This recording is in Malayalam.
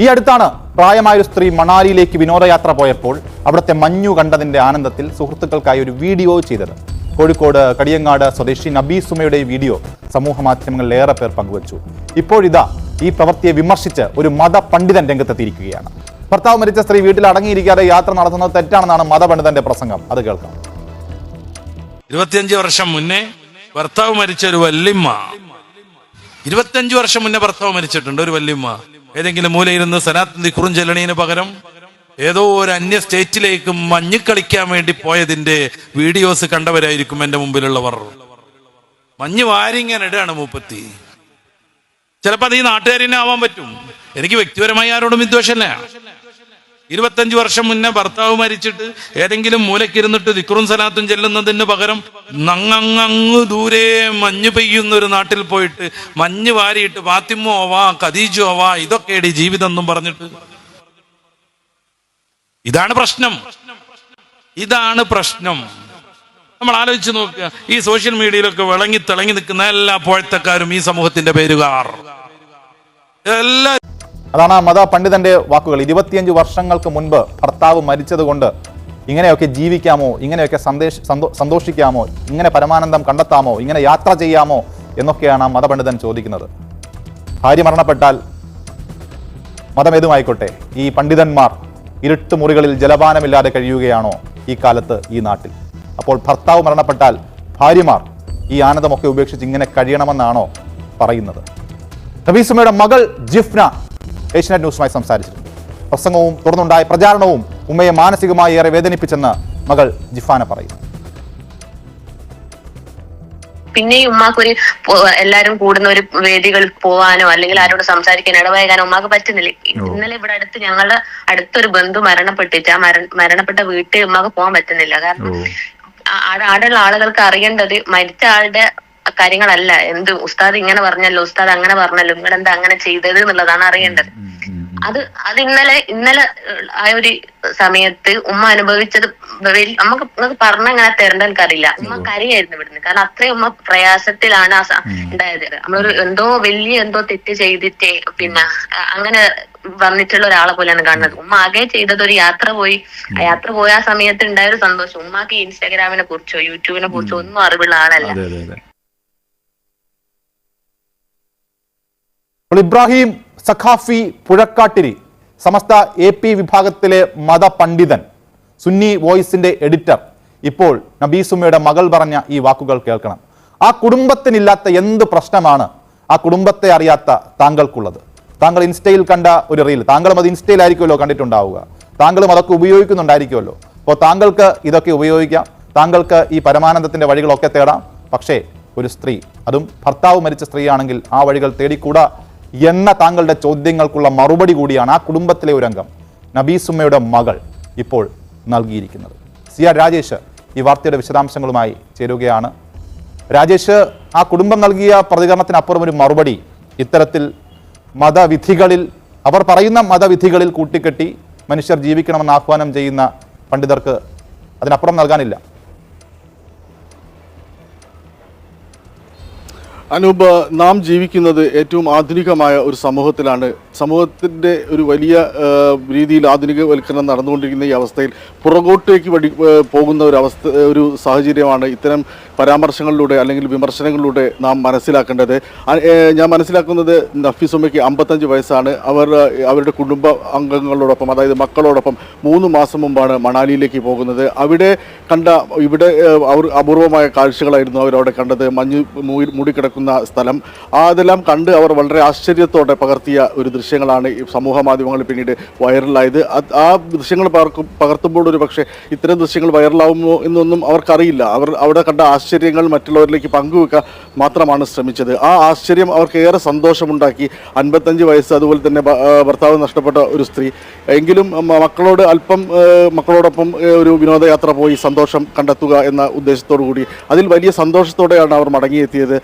ഈ അടുത്താണ് പ്രായമായ ഒരു സ്ത്രീ മണാലിയിലേക്ക് വിനോദയാത്ര പോയപ്പോൾ അവിടുത്തെ മഞ്ഞു കണ്ടതിന്റെ ആനന്ദത്തിൽ സുഹൃത്തുക്കൾക്കായി ഒരു വീഡിയോ ചെയ്തത്. കോഴിക്കോട് കടിയങ്ങാട് സ്വദേശി നബീസുമയുടെ സുമയുടെ വീഡിയോ സമൂഹ മാധ്യമങ്ങളിൽ ഏറെ പേർ പങ്കുവച്ചു. ഇപ്പോഴിതാ ഈ പ്രവൃത്തിയെ വിമർശിച്ച് ഒരു മതപണ്ഡിതൻ രംഗത്തെത്തിയിരിക്കുകയാണ്. ഭർത്താവ് മരിച്ച സ്ത്രീ വീട്ടിൽ അടങ്ങിയിരിക്കാതെ യാത്ര നടത്തുന്നത് തെറ്റാണെന്നാണ് മതപണ്ഡിതന്റെ പ്രസംഗം. അത് കേൾക്കാം. ഇരുപത്തിയഞ്ച് വർഷം മുന്നേ ഭർത്താവ് മരിച്ച ഒരു വല്യമ്മ. ഇരുപത്തിയഞ്ച് വർഷം മുന്നേ ഭർത്താവ് മരിച്ചിട്ടുണ്ട് ഒരു വല്യമ്മ. ഏതെങ്കിലും മൂലയിരുന്ന് സനാത്തന്തി കുറുഞ്ചെല്ലണീന് പകരം ഏതോ ഒരു അന്യ സ്റ്റേറ്റിലേക്ക് മഞ്ഞ് കളിക്കാൻ വേണ്ടി പോയതിന്റെ വീഡിയോസ് കണ്ടവരായിരിക്കും എന്റെ മുമ്പിലുള്ളവർ. മഞ്ഞ് വാരിങ്ങനെ ഇടാണ് മൂപ്പത്തി. ചിലപ്പോ അത് ഈ നാട്ടുകാരിനെ ആവാൻ പറ്റും. എനിക്ക് വ്യക്തിപരമായി ആരോടും വിദ്വേഷമല്ല. ഇരുപത്തഞ്ച് വർഷം മുന്നേ ഭർത്താവ് മരിച്ചിട്ട് ഏതെങ്കിലും മൂലക്കിരുന്നിട്ട് ദിക്റും സലാത്തും ചെല്ലുന്നതിന് പകരം നങ്ങങ്ങ് ദൂരെ മഞ്ഞ് പെയ്യുന്ന ഒരു നാട്ടിൽ പോയിട്ട് മഞ്ഞ് വാരിയിട്ട് ഫാത്തിമോ വാ ഖദീജോ വാ ഇതൊക്കെയാണ് ഈ ജീവിതം എന്നും പറഞ്ഞിട്ട്. ഇതാണ് പ്രശ്നം. ഇതാണ് പ്രശ്നം. നമ്മൾ ആലോചിച്ച് നോക്കുക. ഈ സോഷ്യൽ മീഡിയയിലൊക്കെ വിളങ്ങി തിളങ്ങി നിൽക്കുന്ന എല്ലാ പോഴത്തക്കാരും ഈ സമൂഹത്തിന്റെ പേരുകാർ. എല്ലാ അതാണ് ആ മത പണ്ഡിതന്റെ വാക്കുകൾ. ഇരുപത്തിയഞ്ച് വർഷങ്ങൾക്ക് മുൻപ് ഭർത്താവ് മരിച്ചതുകൊണ്ട് ഇങ്ങനെയൊക്കെ ജീവിക്കാമോ ഇങ്ങനെയൊക്കെ സന്ദേശ സന്തോ സന്തോഷിക്കാമോ ഇങ്ങനെ പരമാനന്ദം കണ്ടെത്താമോ ഇങ്ങനെ യാത്ര ചെയ്യാമോ എന്നൊക്കെയാണ് ആ മതപണ്ഡിതൻ ചോദിക്കുന്നത്. ഭാര്യ മരണപ്പെട്ടാൽ മതമേതുമായിക്കോട്ടെ ഈ പണ്ഡിതന്മാർ ഇരുട്ട് മുറികളിൽ ജലപാനമില്ലാതെ കഴിയുകയാണോ ഈ കാലത്ത് ഈ നാട്ടിൽ? അപ്പോൾ ഭർത്താവ് മരണപ്പെട്ടാൽ ഭാര്യമാർ ഈ ആനന്ദമൊക്കെ ഉപേക്ഷിച്ച് ഇങ്ങനെ കഴിയണമെന്നാണോ പറയുന്നത്? റബീസുമയുടെ മകൾ ജിഫ്ന ഏഷ്യനെറ്റ് ന്യൂസുമായി സംസാരിച്ചിരുന്നു. പ്രസംഗവും തുടർന്നുണ്ടായ പ്രചാരണവും ഉമ്മയെ മാനസികമായി ഏറെ വേദനിപ്പിച്ചെന്ന് മകൾ ജിഫാന പറയുന്നു. പിന്നെയും ഉമ്മാക്കൊരു പോ- എല്ലാരും കൂടുന്ന ഒരു വേദികളിൽ പോവാനോ അല്ലെങ്കിൽ ആരോട് സംസാരിക്കാൻ ഇടപഴകാനോ ഉമ്മാക്ക് പറ്റുന്നില്ല. ഇന്നലെ ഇവിടെ അടുത്ത് ഞങ്ങളുടെ അടുത്തൊരു ബന്ധു മരണപ്പെട്ടിട്ട് ആ മര മരണപ്പെട്ട വീട്ടിൽ ഉമ്മാക്ക് പോകാൻ പറ്റുന്നില്ല. കാരണം ആ- ആടെയുള്ള ആളുകൾക്ക് അറിയേണ്ടത് മരിച്ച ആളുടെ കാര്യങ്ങളല്ല. എന്ത് ഉസ്താദ് ഇങ്ങനെ പറഞ്ഞല്ലോ ഉസ്താദ് അങ്ങനെ പറഞ്ഞല്ലോ നിങ്ങൾ എന്താ അങ്ങനെ ചെയ്തത് എന്നുള്ളതാണ് അറിയേണ്ടത്. അത് അത് ഇന്നലെ ഇന്നലെ ആ ഒരു സമയത്ത് ഉമ്മ അനുഭവിച്ചത് നമുക്ക് നമുക്ക് പറഞ്ഞ അങ്ങനെ തരേണ്ട എനിക്കറിയില്ല. ഉമ്മ കരയായിരുന്നു ഇവിടുന്ന്. കാരണം അത്രയും ഉമ്മ പ്രയാസത്തിലാണ് ആ ഉണ്ടായത്. നമ്മളൊരു എന്തോ വലിയ എന്തോ തെറ്റ് ചെയ്തിട്ടേ പിന്നെ അങ്ങനെ വന്നിട്ടുള്ള ഒരാളെ പോലെയാണ് കാണുന്നത്. ഉമ്മ ആകെ ചെയ്തത് ഒരു യാത്ര പോയി. ആ യാത്ര പോയ ആ സമയത്ത് ഉണ്ടായ ഒരു സന്തോഷം. ഉമ്മാക്ക് ഇൻസ്റ്റാഗ്രാമിനെ കുറിച്ചോ യൂട്യൂബിനെ കുറിച്ചോ ഒന്നും അറിവുള്ള ആളല്ല. അപ്പോൾ ഇബ്രാഹിം സഖാഫി പുഴക്കാട്ടിരി സമസ്ത എ പി വിഭാഗത്തിലെ മതപണ്ഡിതൻ സുന്നി വോയിസിന്റെ എഡിറ്റർ ഇപ്പോൾ നബീസുമ്മയുടെ മകൾ പറഞ്ഞ ഈ വാക്കുകൾ കേൾക്കണം. ആ കുടുംബത്തിനില്ലാത്ത എന്ത് പ്രശ്നമാണ് ആ കുടുംബത്തെ അറിയാത്ത താങ്കൾക്കുള്ളത്? താങ്കൾ ഇൻസ്റ്റയിൽ കണ്ട ഒരു റീൽ താങ്കളും അത് ഇൻസ്റ്റയിലായിരിക്കുമല്ലോ കണ്ടിട്ടുണ്ടാവുക. താങ്കളും അതൊക്കെ ഉപയോഗിക്കുന്നുണ്ടായിരിക്കുമല്ലോ. അപ്പോൾ താങ്കൾക്ക് ഇതൊക്കെ ഉപയോഗിക്കാം. താങ്കൾക്ക് ഈ പരമാനന്ദത്തിന്റെ വഴികളൊക്കെ തേടാം. പക്ഷേ ഒരു സ്ത്രീ അതും ഭർത്താവ് മരിച്ച സ്ത്രീയാണെങ്കിൽ ആ വഴികൾ തേടിക്കൂടാ എന്ന താങ്കളുടെ ചോദ്യങ്ങൾക്കുള്ള മറുപടി കൂടിയാണ് ആ കുടുംബത്തിലെ ഒരു അംഗം നബീസുമ്മയുടെ മകൾ ഇപ്പോൾ നൽകിയിരിക്കുന്നത്. സി ആർ രാജേഷ് ഈ വാർത്തയുടെ വിശദാംശങ്ങളുമായി ചേരുകയാണ്. രാജേഷ് ആ കുടുംബം നൽകിയ പ്രതികരണത്തിനപ്പുറം ഒരു മറുപടി ഇത്തരത്തിൽ മതവിധികളിൽ അവർ പറയുന്ന മതവിധികളിൽ കൂട്ടിക്കെട്ടി മനുഷ്യർ ജീവിക്കണമെന്ന് ആഹ്വാനം ചെയ്യുന്ന പണ്ഡിതർക്ക് അതിനപ്പുറം നൽകാനില്ല. അനൂപ് നാം ജീവിക്കുന്നത് ഏറ്റവും ആധുനികമായ ഒരു സമൂഹത്തിലാണ്. സമൂഹത്തിന്റെ ഒരു വലിയ രീതിയിൽ ആധുനികവൽക്കരണം നടന്നുകൊണ്ടിരിക്കുന്ന ഈ അവസ്ഥയിൽ പുറകോട്ടേക്ക് വഴി പോകുന്ന ഒരു അവസ്ഥ ഒരു സാഹചര്യമാണ് ഇത്തരം പരാമർശങ്ങളിലൂടെ അല്ലെങ്കിൽ വിമർശനങ്ങളിലൂടെ നാം മനസ്സിലാക്കേണ്ടത്. ഞാൻ മനസ്സിലാക്കുന്നത് നഫീസുമ്മയ്ക്ക് അമ്പത്തഞ്ച് വയസ്സാണ്. അവർ അവരുടെ കുടുംബ അംഗങ്ങളോടൊപ്പം അതായത് മക്കളോടൊപ്പം മൂന്ന് മാസം മുമ്പാണ് മണാലിയിലേക്ക് പോകുന്നത്. അവിടെ കണ്ട ഇവിടെ അവർ അപൂർവമായ കാഴ്ചകളായിരുന്നു അവരവിടെ കണ്ടത്. മഞ്ഞ് മൂടി- മൂടിക്കിടക്കുന്ന സ്ഥലം. അതെല്ലാം കണ്ട് അവർ വളരെ ആശ്ചര്യത്തോടെ പകർത്തിയ ഒരു ദൃശ്യങ്ങളാണ് സമൂഹ മാധ്യമങ്ങളിൽ പിന്നീട് വൈറലായത്. ആ ദൃശ്യങ്ങൾ പകർത്തുമ്പോൾ ഒരു പക്ഷേ ഇത്തരം ദൃശ്യങ്ങൾ വൈറലാവുമോ എന്നൊന്നും അവർക്കറിയില്ല. അവർ അവിടെ കണ്ട ആശ്ചര്യങ്ങൾ മറ്റുള്ളവരിലേക്ക് പങ്കുവെക്കാൻ മാത്രമാണ് ശ്രമിച്ചത്. ആ ആശ്ചര്യം അവർക്ക് ഏറെ സന്തോഷമുണ്ടാക്കി. അൻപത്തഞ്ച് വയസ്സ് അതുപോലെ തന്നെ ഭർത്താവ് നഷ്ടപ്പെട്ട ഒരു സ്ത്രീ. എങ്കിലും മക്കളോട് അല്പം മക്കളോടൊപ്പം ഒരു വിനോദയാത്ര പോയി സന്തോഷം കണ്ടെത്തുക എന്ന ഉദ്ദേശത്തോടു കൂടി അതിൽ വലിയ സന്തോഷത്തോടെയാണ് അവർ മടങ്ങിയെത്തിയത്.